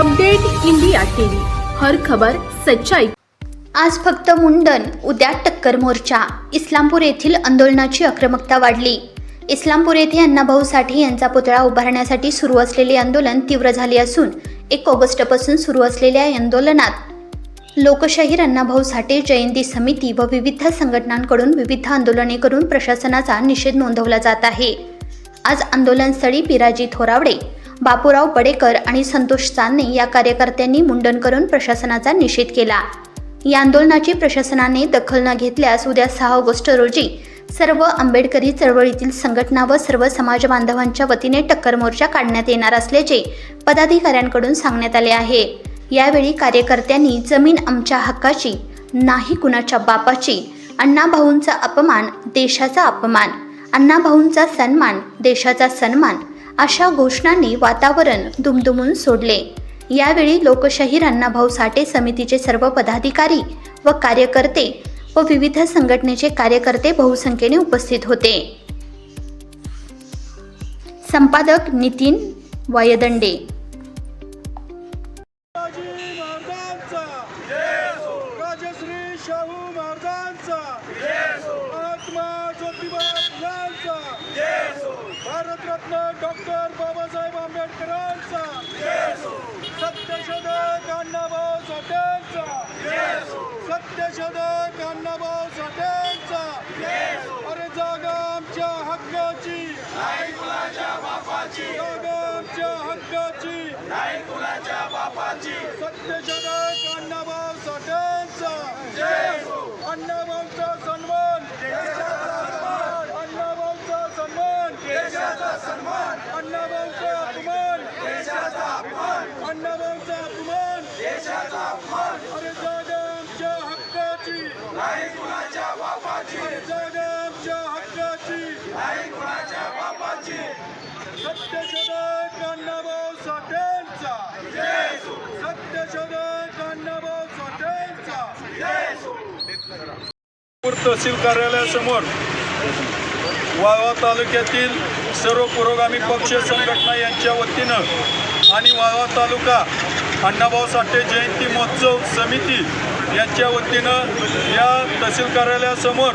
Update India TV. हर खबर सच्चाई. आज फक्त मुंडन उद्या टक्कर मोर्चा. इस्लामपूर येथील आंदोलनाची आक्रमकता वाढली. इस्लामपूर येथे अण्णाभाऊ साठे यांचा पुतळा उभारण्यासाठी सुरू असलेले आंदोलन तीव्र झाले असून एक ऑगस्टपासून सुरू असलेल्या या आंदोलनात लोकशाहीर अण्णाभाऊ साठे जयंती समिती व विविध संघटनांकडून विविध आंदोलने करून प्रशासनाचा निषेध नोंदवला जात आहे. आज आंदोलनस्थळी पिराजी थोरावडे बापूराव बडेकर आणि संतोष चांदणे या कार्यकर्त्यांनी मुंडन करून प्रशासनाचा निषेध केला. या आंदोलनाची प्रशासनाने दखल न घेतल्यास उद्या सहा ऑगस्ट रोजी सर्व आंबेडकरी चळवळीतील संघटना व सर्व समाज बांधवांच्या वतीने टक्कर मोर्चा काढण्यात येणार असल्याचे पदाधिकाऱ्यांकडून सांगण्यात आले आहे. यावेळी कार्यकर्त्यांनी जमीन आमच्या हक्काची नाही कुणाच्या बापाची अण्णाभाऊंचा अपमान देशाचा अपमान अण्णाभाऊंचा सन्मान देशाचा सन्मान अशा घोषणांनी वातावरण दुमदुमून सोडले. यावेळी लोकशाहीर अण्णाभाऊ साठे समितीचे सर्व पदाधिकारी व कार्यकर्ते व विविध संघटनेचे कार्यकर्ते बहुसंख्येने उपस्थित होते. संपादक नितीन वायदंडे. शाहू महाराजांचा. भारतरत्न डॉक्टर बाबासाहेब आंबेडकरांचा. सत्यशोधक अण्णाभाऊ साठेंचा. सत्यशोधक अण्णाभाऊ साठेंचा. अरे जागा आमच्या हक्काची. बापाची जागा आमच्या हक्काची. सत्यशोधक अण्णाभाऊ साठेंचा अण्णाभाऊचा सन्मान अण्णाभाऊचा सन्मान अण्णाभाऊचा अपमान अण्णाभाऊचा अपमान अरे जागा आमच्या हक्काची अरे जागा आमच्या हक्काची सत्यशोधक अण्णाभाऊ साठेंचा सत्यशोधक अण्णाभाऊ साठेंचा. तहसील कार्यालयासमोर वाळवा तालुक्यातील सर्व पुरोगामी पक्ष संघटना यांच्या वतीनं आणि वाळवा तालुका अण्णाभाऊ साठे जयंती महोत्सव समिती यांच्या वतीनं या तहसील कार्यालयासमोर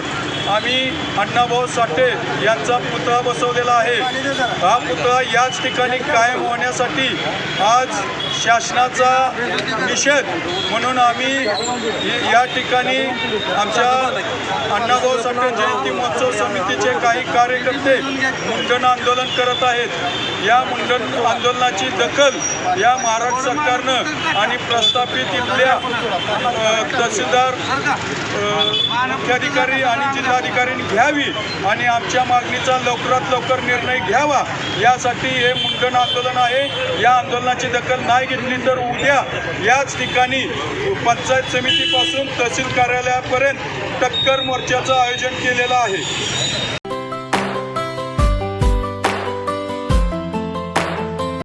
आम्ही अण्णाभाऊ साठे यांचा पुतळा बसवलेला आहे. हा पुतळा याच ठिकाणी कायम होण्यासाठी आज शासनाचा निषेध म्हणून आम्ही या ठिकाणी आमच्या अण्णाभाऊ साठे जयंती महोत्सव समितीचे काही कार्यकर्ते मुंडन आंदोलन करत आहेत. या मुंडन आंदोलनाची दखल या महाराष्ट्र सरकारनं आणि प्रस्थापित इथल्या तहसीलदार मुख्याधिकारी आणि अधिकाऱ्यांनी घ्यावी आणि आमच्या मागणीचा लवकरात लवकर निर्णय घ्यावा यासाठी हे मुंडन आंदोलन आहे. या आंदोलनाची दखल नाही घेतली तर उद्या याच ठिकाणी पंचायत समितीपासून तहसील कार्यालयापर्यंत टक्कर मोर्चाचं आयोजन केलेलं आहे.